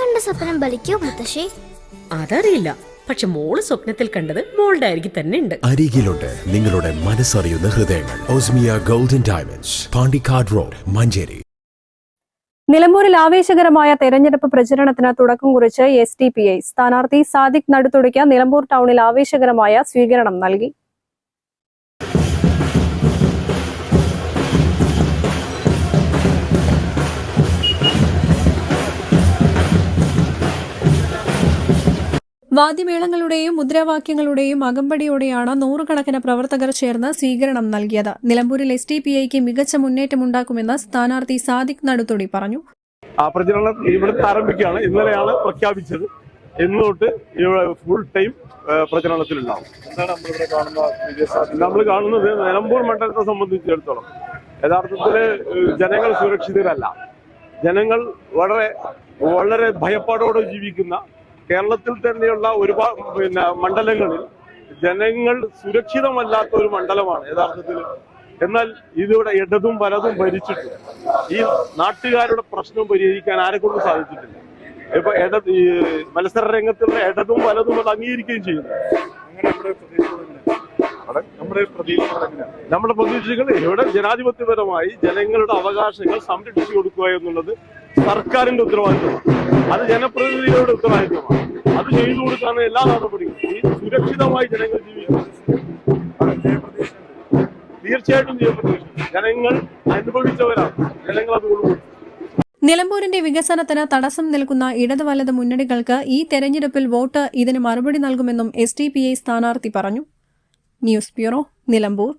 കണ്ട സ്വപ്നം ബലിക്കോ മുത്തശ്ശി? അതറിയില്ല. പക്ഷെ മോൾ സ്വപ്നത്തിൽ കണ്ടത് മോളുടെ അരികിൽ തന്നെ ഉണ്ട്. അരികിലുണ്ട് നിങ്ങളുടെ മനസ്സറിയുന്ന ഹൃദയങ്ങൾ. ഓസ്മിയ golden diamonds Pandikkad road Manjeri. നിലമ്പൂരിൽ ആവേശകരമായ തെരഞ്ഞെടുപ്പ് പ്രചരണത്തിന് തുടക്കം കുറിച്ച് എസ് ഡി പി ഐ സ്ഥാനാർത്ഥി സാദിഖ് നടുത്തുടിക്ക് നിലമ്പൂർ ടൗണിൽ ആവേശകരമായ സ്വീകരണം നൽകി. വാദ്യമേളങ്ങളുടെയും മുദ്രാവാക്യങ്ങളുടെയും അകമ്പടിയോടെയാണ് നൂറുകണക്കിന് പ്രവർത്തകർ ചേർന്ന് സ്വീകരണം നൽകിയത്. നിലമ്പൂരിൽ എസ് ഡി പി ഐക്ക് മികച്ച മുന്നേറ്റമുണ്ടാക്കുമെന്ന് സ്ഥാനാർത്ഥി സാദിഖ് നടുത്തൊടി പറഞ്ഞു. ആ പ്രചരണം ഇവിടുത്തെ ആരംഭിക്കുകയാണ്. ഇന്നലെയാണ് പ്രഖ്യാപിച്ചത്. ഇന്ന് തൊട്ട് ഫുൾ ടൈം പ്രചരണത്തിലുണ്ടാവും. നമ്മൾ കാണുന്നത് നിലമ്പൂർ മണ്ഡലത്തെ സംബന്ധിച്ചിടത്തോളം. യഥാർത്ഥത്തിൽ ജനങ്ങൾ സുരക്ഷിതരല്ല. ജനങ്ങൾ വളരെ വളരെ ഭയപ്പാടോടെ ജീവിക്കുന്ന കേരളത്തിൽ തന്നെയുള്ള ഒരുപാട് പിന്നെ മണ്ഡലങ്ങളിൽ ജനങ്ങൾ സുരക്ഷിതമല്ലാത്ത ഒരു മണ്ഡലമാണ് യഥാർത്ഥത്തിൽ. എന്നാൽ ഇതിവിടെ ഇടതും വലതും ഭരിച്ചിട്ട് ഈ നാട്ടുകാരുടെ പ്രശ്നം പരിഹരിക്കാൻ ആരെക്കൊണ്ടും സാധിച്ചിട്ടില്ല. ഇപ്പൊ ഇട ഈ മത്സര രംഗത്തുള്ള ഇടതും വലതും അത് അംഗീകരിക്കുകയും ചെയ്യുന്നു. നമ്മുടെ പ്രതീക്ഷകൾ ഇവിടെ ജനാധിപത്യപരമായി ജനങ്ങളുടെ അവകാശങ്ങൾ സംരക്ഷിച്ചു കൊടുക്കുക എന്നുള്ളത് സർക്കാരിന്റെ ഉത്തരവാദിത്വമാണ്. അത് ജനപ്രതിനിധികളുടെ ഉത്തരവാദിത്വമാണ്. അത് ചെയ്തു കൊടുക്കാണ് എല്ലാ നടപടികളും ഈ സുരക്ഷിതമായി ജനങ്ങൾ ജീവിക്കുന്നത് തീർച്ചയായിട്ടും ജീവപ്രതീക്ഷ ജനങ്ങൾ അനുഭവിച്ചവരാണ്. ജനങ്ങൾ അത് നിലമ്പൂരിന്റെ വികസനത്തിന് തടസ്സം നിൽക്കുന്ന ഇടത് വലത് മുന്നണികൾക്ക് ഈ തെരഞ്ഞെടുപ്പിൽ വോട്ട് ഇതിന് മറുപടി നൽകുമെന്നും എസ് സ്ഥാനാർത്ഥി പറഞ്ഞു. News bureau Nilambur.